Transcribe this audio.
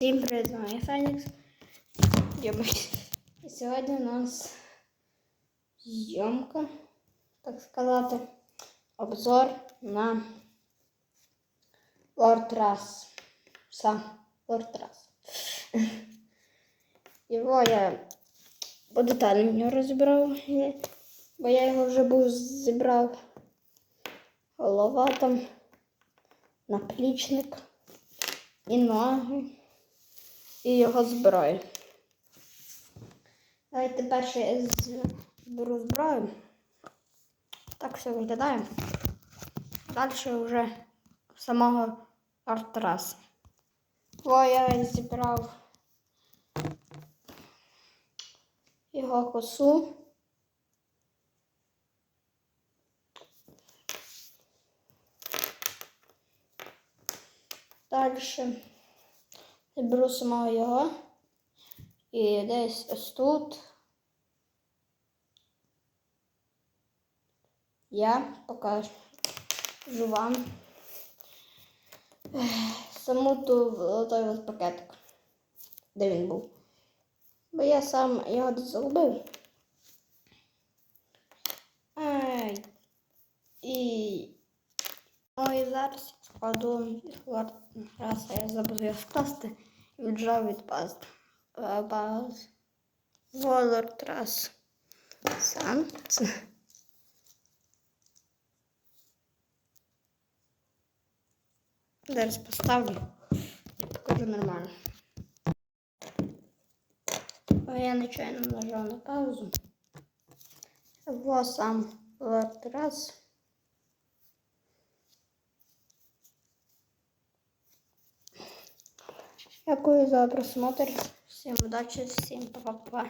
Всім привіт, з вами Фенікс. Дімич. І сьогодні у нас зйомка, так сказати, обзор на Лорд Рас. Сам Лорд Рас. Його я подетально його розібрав, бо я його вже був зібрав. Голова там, наплічник і ноги І його зброю. Давайте перше зберу зброю. Так все виглядає. Далі вже самого артраса. О, я зібрав його косу. Далі я беру самого його і десь ось тут я покажу вам саму ту той пакетик, де він був. Бо я сам його загубив. Зараз складу раз я забув його скласти і віджав від паст. Баз. Волор трас. Сам. Зараз поставлю. Покажу нормально. О, я нечайно нажав на паузу. Во сам Лорд Раз. Дякую за просмотр. Всім удачі, всім па-па-па.